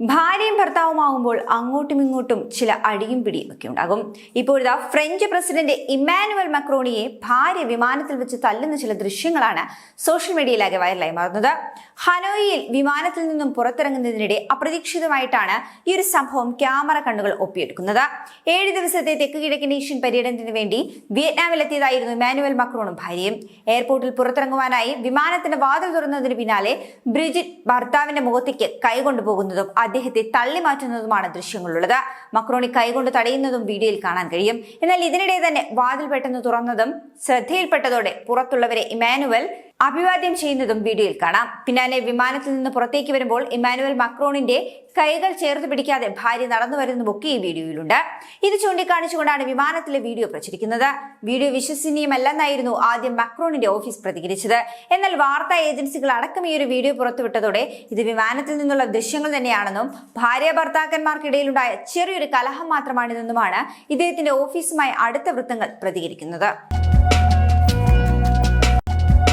ഭാര്യയും ഭർത്താവുമാകുമ്പോൾ അങ്ങോട്ടും ഇങ്ങോട്ടും ചില അടിയും പിടിയും ഒക്കെ ഉണ്ടാകും ഇതാ ഫ്രഞ്ച് പ്രസിഡന്റ് ഇമ്മാനുവൽ മക്രോണിയെ ഭാര്യ വിമാനത്തിൽ വെച്ച് തല്ലുന്ന ചില ദൃശ്യങ്ങളാണ് സോഷ്യൽ മീഡിയയിലാകെ വൈറലായി മാറുന്നത്. ഹനോയിയിൽ വിമാനത്തിൽ നിന്നും പുറത്തിറങ്ങുന്നതിനിടെ അപ്രതീക്ഷിതമായിട്ടാണ് ഈ ഒരു സംഭവം ക്യാമറ കണ്ണുകൾ ഒപ്പിയെടുക്കുന്നത്. ഏഴ് ദിവസത്തെ തെക്ക് കിഴക്കൻ ഏഷ്യൻ പര്യടനത്തിന് വേണ്ടി വിയറ്റ്നാമിലെത്തിയതായിരുന്നു മാനുവൽ മക്രോണും ഭാര്യയും. എയർപോർട്ടിൽ പുറത്തിറങ്ങുവാനായി വിമാനത്തിന്റെ വാതിൽ തുറന്നതിന് പിന്നാലെ ബ്രിജിറ്റ് ഭർത്താവിന്റെ മുഖത്തേക്ക് കൈകൊണ്ടുപോകുന്നതും അദ്ദേഹത്തെ തള്ളി മാറ്റുന്നതുമാണ് ദൃശ്യങ്ങളുള്ളത്. മക്രോണി കൈകൊണ്ട് തടയുന്നതും വീഡിയോയിൽ കാണാൻ കഴിയും. എന്നാൽ ഇതിനിടെ തന്നെ വാതിൽ പെട്ടെന്ന് തുറന്നതും ശ്രദ്ധയിൽപ്പെട്ടതോടെ പുറത്തുള്ളവരെ ഇമാനുവൽ അഭിവാദ്യം ചെയ്യുന്നതും വീഡിയോയിൽ കാണാം. പിന്നാലെ വിമാനത്തിൽ നിന്ന് പുറത്തേക്ക് വരുമ്പോൾ ഇമ്മാനുവൽ മക്രോണിന്റെ കൈകൾ ചേർത്ത് പിടിക്കാതെ ഭാര്യ നടന്നു വരുന്നതൊക്കെ ഈ വീഡിയോയിലുണ്ട്. ഇത് ചൂണ്ടിക്കാണിച്ചുകൊണ്ടാണ് വിമാനത്തിലെ വീഡിയോ പ്രചരിക്കുന്നത്. വീഡിയോ വിശ്വസനീയമല്ലെന്നായിരുന്നു ആദ്യം മക്രോണിന്റെ ഓഫീസ് പ്രതികരിച്ചത്. എന്നാൽ വാർത്താ ഏജൻസികൾ അടക്കം ഈ ഒരു വീഡിയോ പുറത്തുവിട്ടതോടെ ഇത് വിമാനത്തിൽ നിന്നുള്ള ദൃശ്യങ്ങൾ തന്നെയാണെന്നും ഭാര്യ ഭർത്താക്കന്മാർക്കിടയിലുണ്ടായ ചെറിയൊരു കലഹം മാത്രമാണിതെന്നുമാണ് ഇദ്ദേഹത്തിന്റെ ഓഫീസുമായി അടുത്ത വൃത്തങ്ങൾ പ്രതികരിക്കുന്നത്.